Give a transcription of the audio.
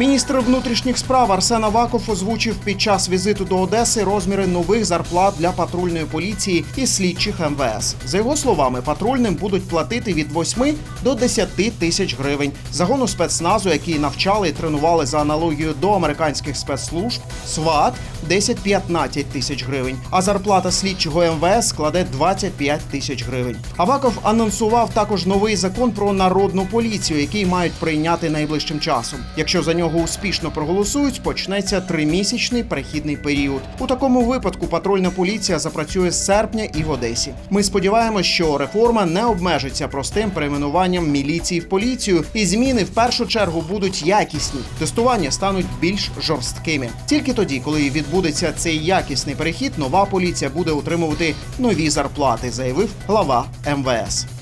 Міністр внутрішніх справ Арсен Аваков озвучив під час візиту до Одеси розміри нових зарплат для патрульної поліції і слідчих МВС. За його словами, патрульним будуть платити від 8 до 10 тисяч гривень. Загону спецназу, який навчали і тренували за аналогією до американських спецслужб, СВАТ 10-15 тисяч гривень. А зарплата слідчого МВС складе 25 тисяч гривень. Аваков анонсував також новий закон про народну поліцію, який мають прийняти найближчим часом. Якщо за нього успішно проголосують, почнеться тримісячний перехідний період. У такому випадку патрульна поліція запрацює з серпня і в Одесі. Ми сподіваємось, що реформа не обмежиться простим перейменуванням міліції в поліцію, і зміни в першу чергу будуть якісні. Тестування стануть більш жорсткими. Тільки тоді, коли відбудеться цей якісний перехід, нова поліція буде отримувати нові зарплати, заявив глава МВС.